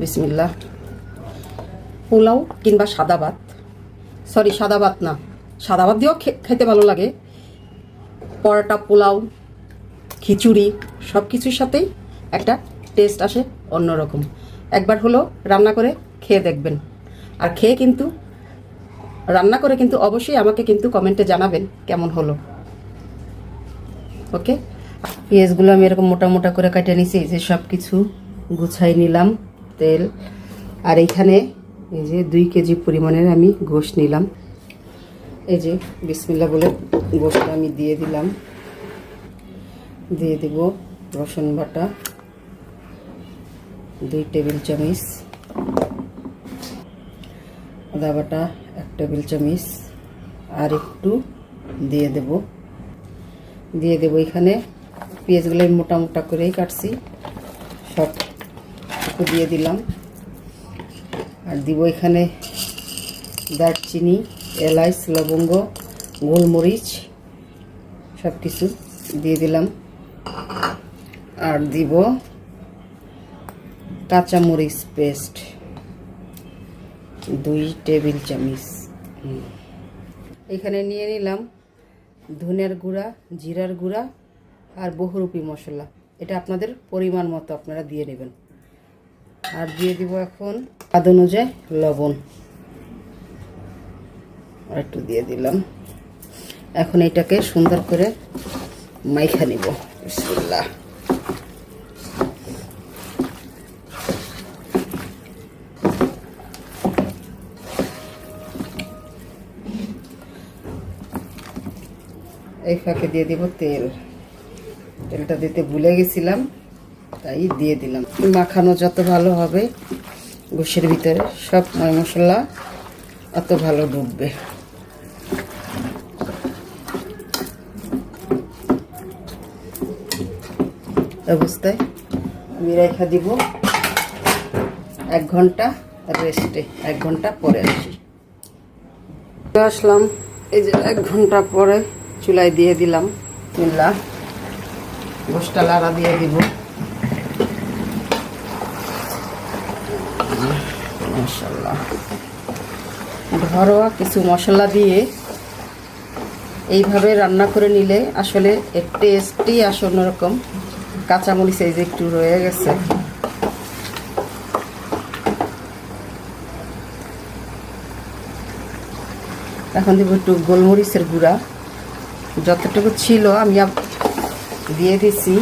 বিসমিল্লা পোলাও কিংবা সাদা ভাত। সরি সাদা ভাত না। সাদা ভাত দিয়েও খেতে ভালো লাগে। পরোটা, পোলাও, খিচুড়ি সব কিছুর সাথেই একটা টেস্ট আসে অন্যরকম। একবার হলো রান্না করে খেয়ে দেখবেন। আর খেয়ে কিন্তু, রান্না করে কিন্তু অবশ্যই আমাকে কিন্তু কমেন্টে জানাবেন কেমন হলো। ওকে পেঁয়াজগুলো আমি এরকম মোটা মোটা করে কাটিয়ে নিছি যে সব কিছু গুছাই নিলাম। তেল। আর এইখানে এই যে দুই কেজি পরিমাণের আমি গোশ নিলাম। এই যে বিসমিল্লা বলে গোশটা আমি দিয়ে দিলাম। দিয়ে দেব রসুন বাটা, দুই টেবিল চামচ, আদা বাটা এক টেবিল চামচ, আর একটু দিয়ে দেব। দিয়ে দেব এখানে পেঁয়াজগুলো মোটা মোটা করেই কাটছি। সব একটু দিয়ে দিলাম। আর দিব এখানে দারচিনি এলাচ লবঙ্গ, গোলমরিচ সব কিছু দিয়ে দিলাম। আর দিব কাঁচামরিচ পেস্ট, দুই টেবিল চামচ। এখানে নিয়ে নিলাম ধনের গুঁড়া, জিরার গুঁড়া আর বহুরূপী মশলা। এটা আপনাদের পরিমাণ মতো আপনারা দিয়ে নেবেন। আর দিয়ে দিব এখন স্বাদ অনুযায়ী লবণ। আর একটু দিয়ে দিলাম। এখন এটাকে সুন্দর করে মাইখা নিব। বিসমিল্লাহ। এই ফাঁকে দিয়ে দিব তেল। তেলটা দিতে ভুলে গেছিলাম। তাই দিয়ে দিলাম। মাখানো যত ভালো হবে গোশের ভিতরে, সব মশলা অত ভালো ডুববে। অবস্থায় আমি রেখা দিব এক ঘণ্টা রেস্টে, এক ঘণ্টা পরে আসি। আসলাম, এই যে এক ঘণ্টা পরে চুলায় দিয়ে দিলাম। মিল্লা গোষ্ঠটা লাড়া দিয়ে দিব। মাশাল্লাহ ঘরোয়া কিছু মশলা দিয়ে এইভাবে রান্না করে নিলে আসলে এর টেস্টই আসে অন্যরকম। কাঁচামরিচ এই যে একটু রয়ে গেছে। এখন দেবো একটু গোলমরিচের গুঁড়া। যতটুকু ছিল আমি দিয়ে দিছি।